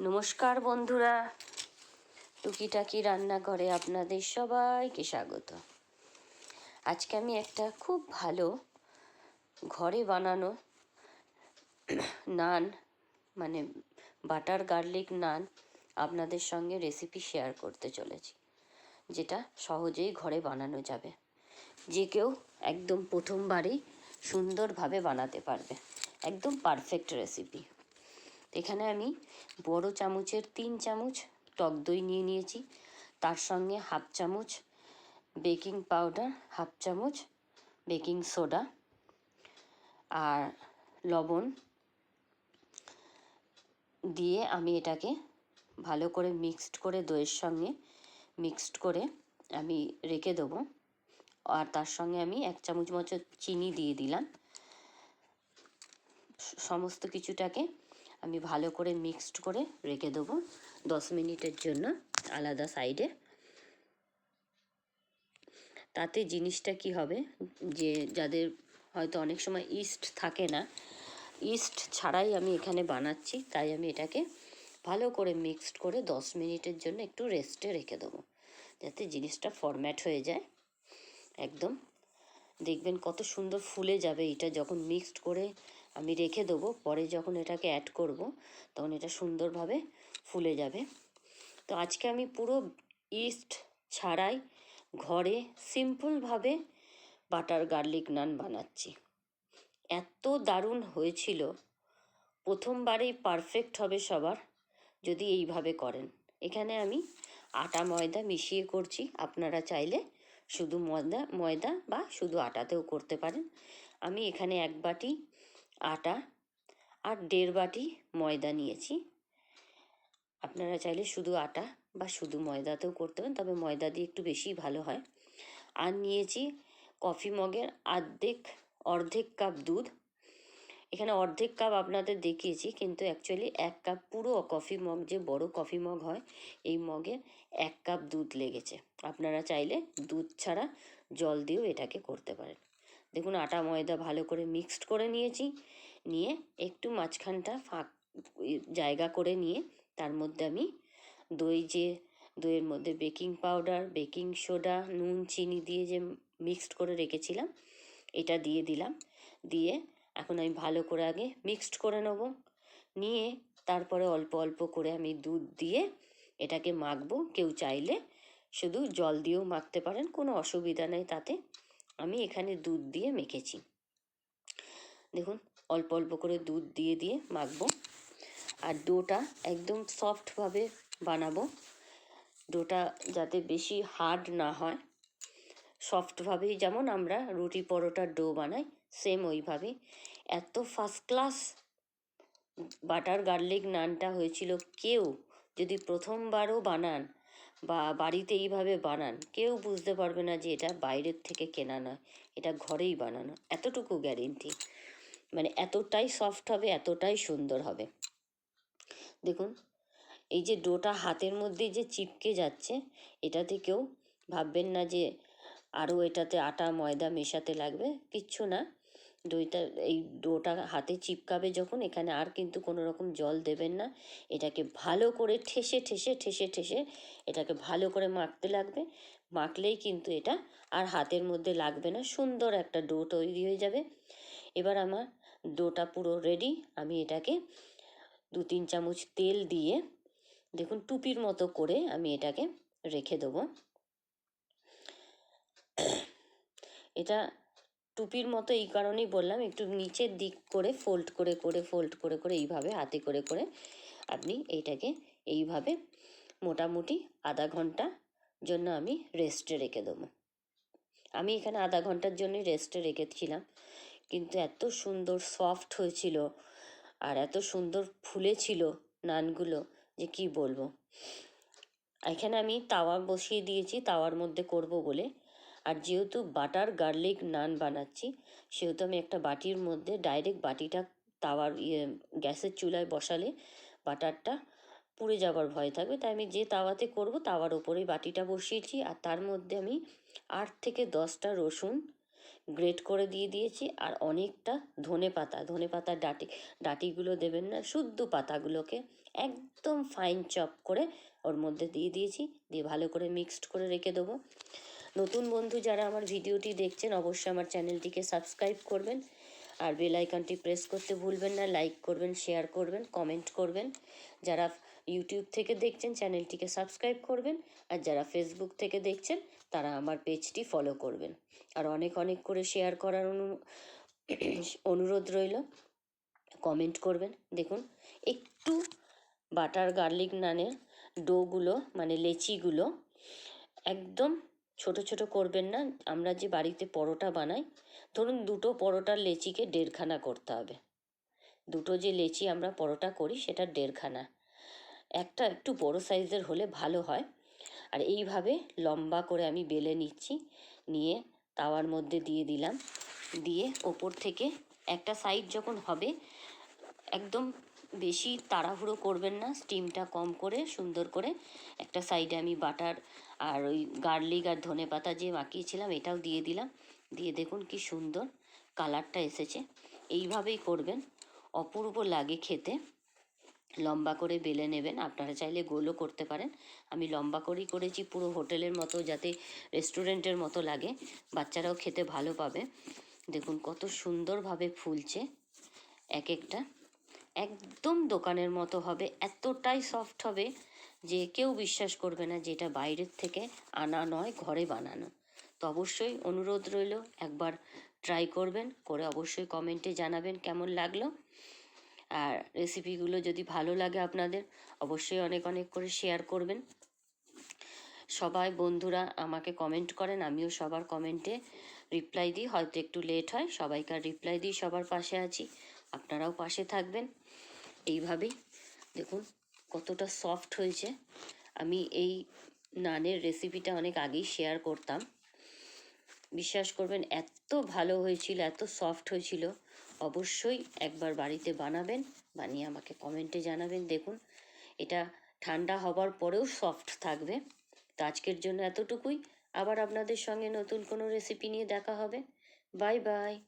নমস্কার বন্ধুরা। টুকিটাকি রান্নাঘরে আপনাদের সবাইকে স্বাগত। আজকে আমি একটা খুব ভালো ঘরে বানানো নান মানে বাটার গার্লিক নান আপনাদের সঙ্গে রেসিপি শেয়ার করতে চলেছি, যেটা সহজেই ঘরে বানানো যাবে। যে কেউ একদম প্রথমবারেই সুন্দরভাবে বানাতে পারবে। একদম পারফেক্ট রেসিপি এখানে আমি বড় চামচের তিন চামচ টক দই নিয়ে নিয়েছি। তার সঙ্গে হাফ চামচ বেকিং পাউডার, হাফ চামচ বেকিং সোডা আর লবণ দিয়ে আমি এটাকে ভালো করে মিক্সড করে দইয়ের সঙ্গে মিক্সড করে আমি রেখে দেবো। আর তার সঙ্গে আমি এক চামচ মতো চিনি দিয়ে দিলাম। সমস্ত কিছুটাকে আমি ভালো করে মিক্সড করে রেখে দেবো দশ মিনিটের জন্য আলাদা সাইডে তাতে জিনিসটা কি হবে যে যাদের হয়তো অনেক সময় ইস্ট থাকে না ইস্ট ছাড়াই আমি এখানে বানাচ্ছি, তাই আমি এটাকে ভালো করে মিক্সড করে দশ মিনিটের জন্য একটু রেস্টে রেখে দেবো, যাতে জিনিসটা ফরম্যাট হয়ে যায়। একদম। দেখবেন কত সুন্দর ফুলে যাবে এটা যখন মিক্সড করে আমি রেখে দেবো, পরে যখন এটাকে অ্যাড করব, তখন এটা সুন্দরভাবে ফুলে যাবে। তো আজকে আমি পুরো ইস্ট ছাড়াই ঘরে সিম্পলভাবে বাটার গার্লিক নান বানাচ্ছি। এত দারুণ হয়েছিল। প্রথমবারেই পারফেক্ট হবে সবার, যদি এইভাবে করেন। এখানে আমি আটা ময়দা মিশিয়ে করছি, আপনারা চাইলে শুধু ময়দা ময়দা বা শুধু আটাতেও করতে পারেন। আমি এখানে এক বাটি আটা আর দেড় বাটি ময়দা নিয়েছি। আপনারা চাইলে শুধু আটা বা শুধু ময়দাতেও করতে পারেন, তবে ময়দা দিয়ে একটু বেশি ভালো হয়। আর নিয়েছি কফি মগের অর্ধেক অর্ধেক কাপ দুধ। এখানে অর্ধেক কাপ আপনাদের দেখিয়েছি, কিন্তু অ্যাকচুয়ালি এক কাপ পুরো কফি মগ, যে বড় কফি মগ হয়, এই মগে এক কাপ দুধ লেগেছে। আপনারা চাইলে দুধ ছাড়া জল দিয়েও এটাকে করতে পারেন। দেখুন, আটা ময়দা ভালো করে মিক্সড করে নিয়েছি। নিয়ে একটু মাঝখানটা ফাঁক জায়গা করে নিয়ে তার মধ্যে আমি দই যে, দইয়ের মধ্যে বেকিং পাউডার বেকিং সোডা নুন, চিনি দিয়ে যে মিক্সড করে রেখেছিলাম, এটা দিয়ে দিলাম। দিয়ে এখন আমি ভালো করে আগে মিক্সড করে নেব। নিয়ে তারপরে অল্প অল্প করে আমি দুধ দিয়ে এটাকে মাখবো। কেউ চাইলে শুধু জল দিয়েও মাখতে পারেন, কোনো অসুবিধা নেই তাতে। আমি এখানে দুধ দিয়ে মেখেছি। দেখুন, অল্প অল্প করে দুধ দিয়ে দিয়ে মাখবো। আর ডোটা একদম সফটভাবে বানাবো। ডোটা যাতে বেশি হার্ড না হয়। সফটভাবেই যেমন আমরা রুটি পরোটার ডো বানাই, সেম ওইভাবেই। এত ফার্স্ট ক্লাস বাটার গার্লিক নানটা হয়েছিল কেউ যদি প্রথমবারও বানান বা বাড়িতে এইভাবে বানান, কেউ বুঝতে পারবে না যে এটা বাইরের থেকে কেনা নয়, এটা ঘরেই বানানো, এতটুকু গ্যারেন্টি মানে এতটাই সফট হবে, এতটাই সুন্দর হবে। দেখুন, এই যে ডোটা হাতের মধ্যে যে চিপকে যাচ্ছে, এটাতে কেউ ভাববেন না যে আরও এটাতে আটা, ময়দা মেশাতে লাগবে, কিচ্ছু না। দইটা, এই ডোটা হাতে চিপকাবে যখন, এখানে আর কিন্তু কোনো রকম জল দেবেন না। এটাকে ভালো করে ঠেসে ঠেসে ঠেসে ঠেসে এটাকে ভালো করে মাখতে লাগবে। মাখলেই কিন্তু এটা আর হাতের মধ্যে লাগবে না। সুন্দর একটা ডো তৈরি হয়ে যাবে। এবার আমার ডোটা পুরো রেডি আমি এটাকে দু তিন চামচ তেল দিয়ে, দেখুন টুপির মতো করে আমি এটাকে রেখে দেবো। এটা টুপির মতো এই কারণেই বললাম, একটু নিচের দিক করে ফোল্ড করে করে ফোল্ড করে করে এইভাবে হাতে করে করে আপনি এইটাকে এইভাবে মোটামুটি আধা ঘণ্টা জন্য আমি রেস্টে রেখে দেবো। আমি এখানে আধা ঘণ্টার জন্যই রেস্টে রেখেছিলাম, কিন্তু এত সুন্দর সফট হয়েছিল আর এত সুন্দর ফুলেছিল নানগুলো, যে কি বলব? এখানে আমি তাওয়া বসিয়ে দিয়েছি, তাওয়ার মধ্যে করব বলে। আর যেহেতু বাটার গার্লিক নান বানাচ্ছি, সেহেতু আমি একটা বাটির মধ্যে ডাইরেক্ট বাটিটা তাওয়ার ইয়ে গ্যাসের চুলায় বসালে বাটারটা পুড়ে যাবার ভয় থাকবে। তাই আমি যে তাওয়াতে করব তাওয়ার ওপরেই বাটিটা বসিয়েছি আর তার মধ্যে আমি আট থেকে দশটা রসুন গ্রেট করে দিয়ে দিয়েছি আর অনেকটা ধনে পাতা। ধনে পাতার ডাটি, ডাটিগুলো দেবেন না, শুদ্ধ পাতাগুলোকে একদম ফাইন চপ করে ওর মধ্যে দিয়ে দিয়েছি। দিয়ে ভালো করে মিক্সড করে রেখে দেবো। নতুন বন্ধু যারা আমার ভিডিওটি দেখছেন, অবশ্যই আমার চ্যানেলটিকে সাবস্ক্রাইব করবেন। আর বেল আইকনটি প্রেস করতে ভুলবেন না, লাইক করবেন, শেয়ার করবেন, কমেন্ট করবেন। যারা ইউটিউব থেকে দেখছেন, চ্যানেলটিকে সাবস্ক্রাইব করবেন। আর যারা ফেসবুক থেকে দেখছেন, তারা আমার পেজটি ফলো করবেন। আর অনেক অনেক করে শেয়ার করার অনু, অনুরোধ রইল। কমেন্ট করবেন। দেখুন, একটু বাটার গার্লিক নানের ডোগুলো মানে লেচিগুলো, একদম ছোট ছোট করবেন না। আমরা যে বাড়িতে পরোটা বানাই, ধরুন দুটো পরোটার লেচিকে দেড়খানা করতে হবে। দুটো যে লেচি আমরা পরোটা করি, সেটা দেড়খানা। একটা একটু বড় সাইজের হলে ভালো হয়। আর এইভাবে লম্বা করে আমি বেলে নিচ্ছি, নিয়ে তাওয়ার মধ্যে দিয়ে দিলাম। দিয়ে ওপর থেকে একটা সাইড যখন হবে, একদম বেশি তাড়াহুড়ো করবেন না স্টিমটা কম করে, সুন্দর করে একটা সাইডে আমি বাটার আর ওই গার্লিক আর ধনে পাতা যে মাখিয়েছিলাম, এটাও দিয়ে দিলাম। দিয়ে দেখুন কি সুন্দর কালারটা এসেছে। এইভাবেই করবেন। অপূর্ব লাগে খেতে। লম্বা করে বেলে নেবেন। আপনারা চাইলে গোলও করতে পারেন। আমি লম্বা করেই করেছি পুরো হোটেলের মতো, যাতে রেস্টুরেন্টের মতো লাগে। বাচ্চারাও খেতে ভালো পাবে। দেখুন কত সুন্দরভাবে ফুলছে। এক একটা। একদম দোকানের মতো হবে, এতটাই সফট হবে যে কেউ বিশ্বাস করবে না যে এটা বাইরের থেকে আনা নয়, ঘরে বানানো। তো অবশ্যই অনুরোধ রইল, একবার ট্রাই করবেন, করে অবশ্যই কমেন্টে জানাবেন কেমন লাগল। আর রেসিপিগুলো যদি ভালো লাগে আপনাদের, অবশ্যই অনেক অনেক করে শেয়ার করবেন। সবাই বন্ধুরা আমাকে কমেন্ট করেন, আমিও সবার কমেন্টে রিপ্লাই দিই, হয়তো একটু লেট হয়, সবাইকার রিপ্লাই দিই, সবার পাশে আছি। আপনারাও পাশে থাকবেন। এইভাবেই দেখুন কতটা সফট হয়েছে। আমি এই নানের রেসিপিটা অনেক আগেই শেয়ার করতাম। বিশ্বাস করবেন, এত ভালো হয়েছিল, এত সফট হয়েছিল। অবশ্যই একবার বাড়িতে বানাবেন, বানিয়ে আমাকে কমেন্টে জানাবেন। দেখুন, এটা ঠান্ডা হবার পরেও সফট থাকবে। তো আজকের জন্য এতটুকুই। আবার আপনাদের সঙ্গে নতুন কোনো রেসিপি নিয়ে দেখা হবে। Bye bye